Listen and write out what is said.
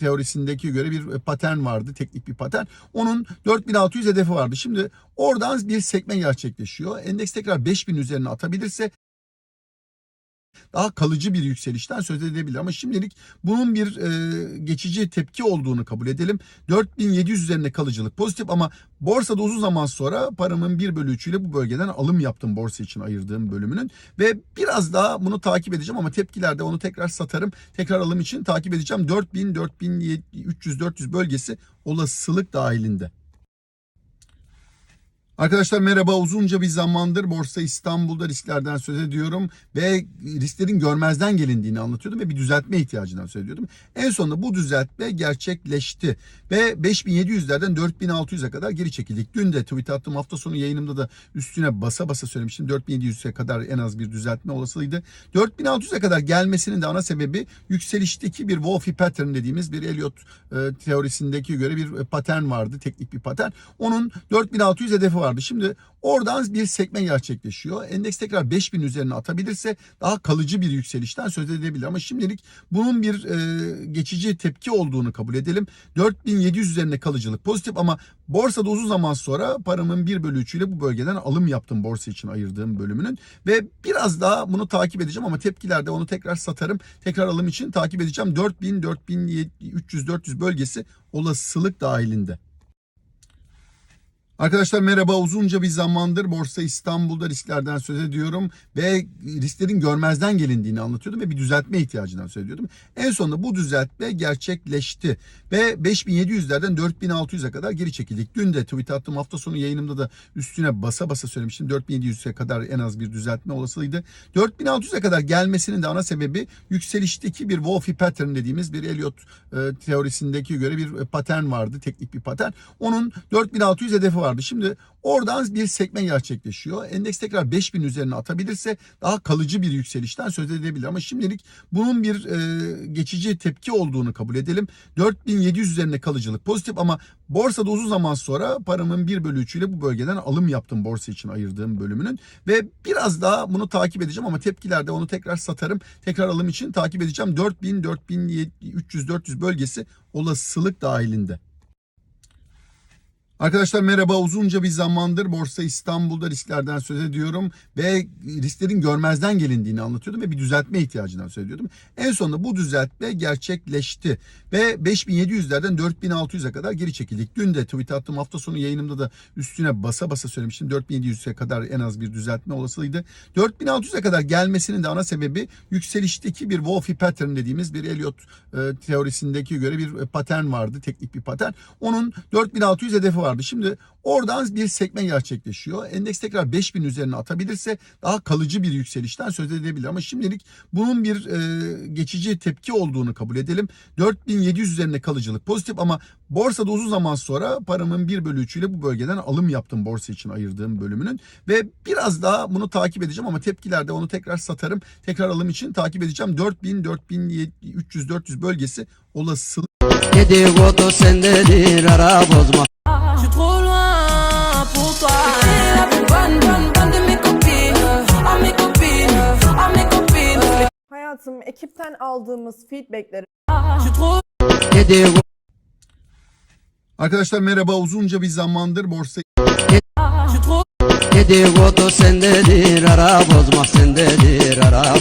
teorisindeki göre bir patern vardı, teknik bir patern. Onun 4600 hedefi vardı. Şimdi oradan bir sekme gerçekleşiyor. Endeks tekrar 5000 üzerine atabilirse daha kalıcı bir yükselişten söz edebilir. Ama şimdilik bunun bir e, geçici tepki olduğunu kabul edelim. 4700 üzerinde kalıcılık pozitif ama borsada uzun zaman sonra paramın 1 bölü 3'üyle bu bölgeden alım yaptım borsa için ayırdığım bölümünün. Ve biraz daha bunu takip edeceğim ama tepkilerde onu tekrar satarım. Tekrar alım için takip edeceğim. 4000, 4300, 400 bölgesi olasılık dahilinde. Arkadaşlar merhaba uzunca bir zamandır Borsa İstanbul'da risklerden söz ediyorum ve risklerin görmezden gelindiğini anlatıyordum ve bir düzeltme ihtiyacından söz ediyordum. En sonunda bu düzeltme gerçekleşti ve 5700'lerden 4600'e kadar geri çekildik. Dün de tweet attım hafta sonu yayınımda da üstüne basa basa söylemiştim. 4700'e kadar en az bir düzeltme olasılıydı. 4600'e kadar gelmesinin de ana sebebi yükselişteki bir Wolfie pattern dediğimiz bir Elliot e, teorisindeki göre bir patern vardı. Teknik bir patern. Onun 4600 hedefi vardı. Şimdi oradan bir sekme gerçekleşiyor. Endeks tekrar 5000 üzerine atabilirse daha kalıcı bir yükselişten söz edebilir. Ama şimdilik bunun bir e, geçici tepki olduğunu kabul edelim. 4700 üzerinde kalıcılık pozitif ama borsada uzun zaman sonra paramın 1 bölü 3'üyle bu bölgeden alım yaptım borsa için ayırdığım bölümünün. Ve biraz daha bunu takip edeceğim ama tepkilerde onu tekrar satarım. Tekrar alım için takip edeceğim. 4000, 4300, 400 bölgesi olasılık dahilinde. Arkadaşlar merhaba uzunca bir zamandır Borsa İstanbul'da risklerden söz ediyorum ve risklerin görmezden gelindiğini anlatıyordum ve bir düzeltme ihtiyacından söz ediyordum. En sonunda bu düzeltme gerçekleşti ve 5700'lerden 4600'e kadar geri çekildik. Dün de tweet attım hafta sonu yayınımda da üstüne basa basa söylemiştim. 4700'e kadar en az bir düzeltme olasılıydı. 4600'e kadar gelmesinin de ana sebebi yükselişteki bir Wolfie pattern dediğimiz bir Elliot e, teorisindeki göre bir patern vardı. Teknik bir patern. Onun 4600 hedefi vardı. Şimdi oradan bir sekme gerçekleşiyor. Endeks tekrar 5000 üzerine atabilirse daha kalıcı bir yükselişten söz edebilir. Ama şimdilik bunun bir e, geçici tepki olduğunu kabul edelim. 4700 üzerinde kalıcılık pozitif ama borsada uzun zaman sonra paramın 1 bölü 3'üyle bu bölgeden alım yaptım borsa için ayırdığım bölümünün. Ve biraz daha bunu takip edeceğim ama tepkilerde onu tekrar satarım. Tekrar alım için takip edeceğim. 4000, 4300, 400 bölgesi olasılık dahilinde. Arkadaşlar merhaba uzunca bir zamandır Borsa İstanbul'da risklerden söz ediyorum ve risklerin görmezden gelindiğini anlatıyordum ve bir düzeltme ihtiyacından söz ediyordum. En sonunda bu düzeltme gerçekleşti ve 5700'lerden 4600'e kadar geri çekildik. Dün de tweet attım hafta sonu yayınımda da üstüne basa basa söylemiştim. 4700'e kadar en az bir düzeltme olasılıydı. 4600'e kadar gelmesinin de ana sebebi yükselişteki bir Wolfie pattern dediğimiz bir Elliot e, teorisindeki göre bir patern vardı. Teknik bir patern. Onun 4600 hedefi vardı. Şimdi oradan bir sekme gerçekleşiyor. Endeks tekrar 5000 üzerine atabilirse daha kalıcı bir yükselişten söz edebilir. Ama şimdilik bunun bir e, geçici tepki olduğunu kabul edelim. 4700 üzerinde kalıcılık pozitif ama borsada uzun zaman sonra paramın 1 bölü 3'üyle bu bölgeden alım yaptım borsa için ayırdığım bölümünün. Ve biraz daha bunu takip edeceğim ama tepkilerde onu tekrar satarım. Tekrar alım için takip edeceğim. 4000, 4300, 400 bölgesi olasılık Dedikodu sendedir ara bozma Hayatım ekipten aldığımız feedbackleri Arkadaşlar merhaba uzunca bir zamandır Borsa Dedikodu sendedir ara bozma sendedir ara